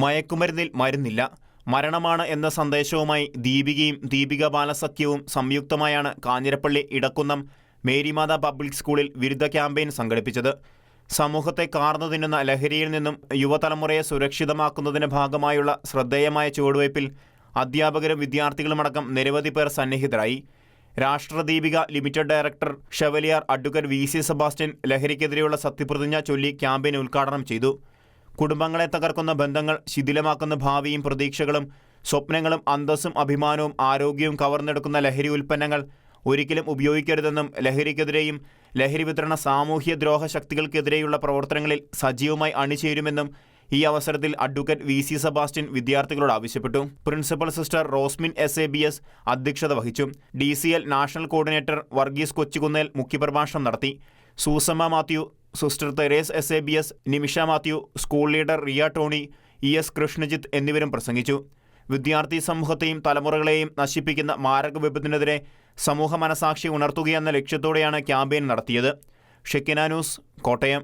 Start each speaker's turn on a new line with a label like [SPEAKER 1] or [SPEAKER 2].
[SPEAKER 1] മയക്കുമരുന്നിൽ മരുന്നില്ല. മരണമാണ് എന്ന സന്ദേശവുമായി ദീപികയും ദീപിക ബാലസഖ്യവും സംയുക്തമായാണ് കാഞ്ഞിരപ്പള്ളി ഇടക്കുന്നം മേരിമാത പബ്ലിക് സ്കൂളിൽ വിരുദ്ധ ക്യാമ്പയിൻ സംഘടിപ്പിച്ചത്. സമൂഹത്തെ കാർന്നു തിന്നുന്ന ലഹരിയിൽ നിന്നും യുവതലമുറയെ സുരക്ഷിതമാക്കുന്നതിന് ഭാഗമായുള്ള ശ്രദ്ധേയമായ ചുവടുവയ്പിൽ അധ്യാപകരും വിദ്യാർത്ഥികളുമടക്കം നിരവധി പേർ സന്നിഹിതരായി. Rashtradeepika limited director chevalier advocate V C Sebastian ലഹരിക്കെതിരെയുള്ള സത്യപ്രതിജ്ഞ ചൊല്ലി ക്യാമ്പയിൻ ഉദ്ഘാടനം ചെയ്തു. കുടുംബങ്ങളെ തകർക്കുന്ന ബന്ധങ്ങൾ ശിഥിലമാക്കുന്ന ഭാവിയും പ്രതീക്ഷകളും സ്വപ്നങ്ങളും അന്തസ്സും അഭിമാനവും ആരോഗ്യവും കവർന്നെടുക്കുന്ന ലഹരി ഉൽപ്പന്നങ്ങൾ ഒരിക്കലും ഉപയോഗിക്കരുതെന്നും ലഹരിക്കെതിരെയും ലഹരി വിതരണ സാമൂഹ്യ ദ്രോഹ ശക്തികൾക്കെതിരെയുള്ള പ്രവർത്തനങ്ങളിൽ സജീവമായി അണിചേരുമെന്നും ഈ അവസരത്തിൽ അഡ്വക്കേറ്റ് വി സി സെബാസ്റ്റ്യൻ വിദ്യാർത്ഥികളോട് ആവശ്യപ്പെട്ടു. Principal sister Rosmin S A B S അധ്യക്ഷത വഹിച്ചു. D C L national coordinator Varghese Kochukunnel മുഖ്യപ്രഭാഷണം നടത്തി. Susamma Mathew sister Theres S. A. B. S. Nimisha Mathew school leader Riya Tony E. S. Krishnajith എന്നിവരും പ്രസംഗിച്ചു. വിദ്യാർത്ഥി സമൂഹത്തെയും തലമുറകളെയും നശിപ്പിക്കുന്ന മാരക വിപത്തിനെതിരെ സമൂഹ മനസാക്ഷി ഉണർത്തുകയെന്ന ലക്ഷ്യത്തോടെയാണ് ക്യാമ്പയിൻ നടത്തിയത്. ഷെക്കിന ന്യൂസ് കോട്ടയം.